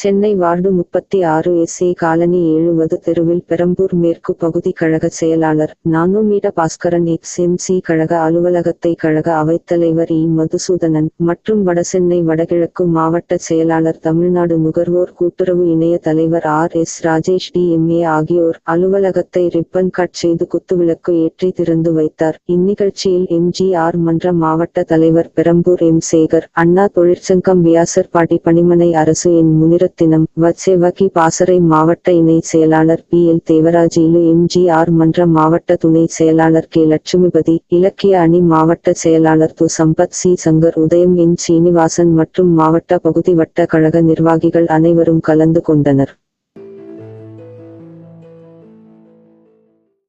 Chennai ward முப்பத்தி ஆறு S A colony ஏழுவது தெருவில் பெரம்பூர் மேற்கு பகுதி கழக செயலாளர் நானோமீட பாஸ்கரன் எக்ஸ் கழக அலுவலகத்தை கழக அவைத்தலைவர் இ மதுசூதனன் மற்றும் வடசென்னை வடகிழக்கு மாவட்ட செயலாளர் தமிழ்நாடு நுகர்வோர் கூட்டுறவு இணைய தலைவர் R S Rajesh T MA ஆகியோர் அலுவலகத்தை ரிப்பன் கட் செய்து குத்துவிளக்கு ஏற்றி திறந்து வைத்தார். இந்நிகழ்ச்சியில் எம்ஜிஆர் மன்ற மாவட்ட தலைவர் பெரம்பூர் எம் சேகர் அண்ணா தொழிற்சங்கம் வியாசர்பாடி பணிமனை அரசு என் முனிரத்தினம் வச்சேவகி பாசறை மாவட்ட இணை செயலாளர் பி. எல். தேவராஜிலு எம்ஜிஆர் மன்ற மாவட்ட துணை செயலாளர் கே. லட்சுமிபதி இலக்கிய அணி மாவட்ட செயலாளர் து. சம்பத் சி. சங்கர் உதயம் என். சீனிவாசன் மற்றும் மாவட்ட பகுதி வட்ட கழக நிர்வாகிகள் அனைவரும் கலந்து கொண்டனர்.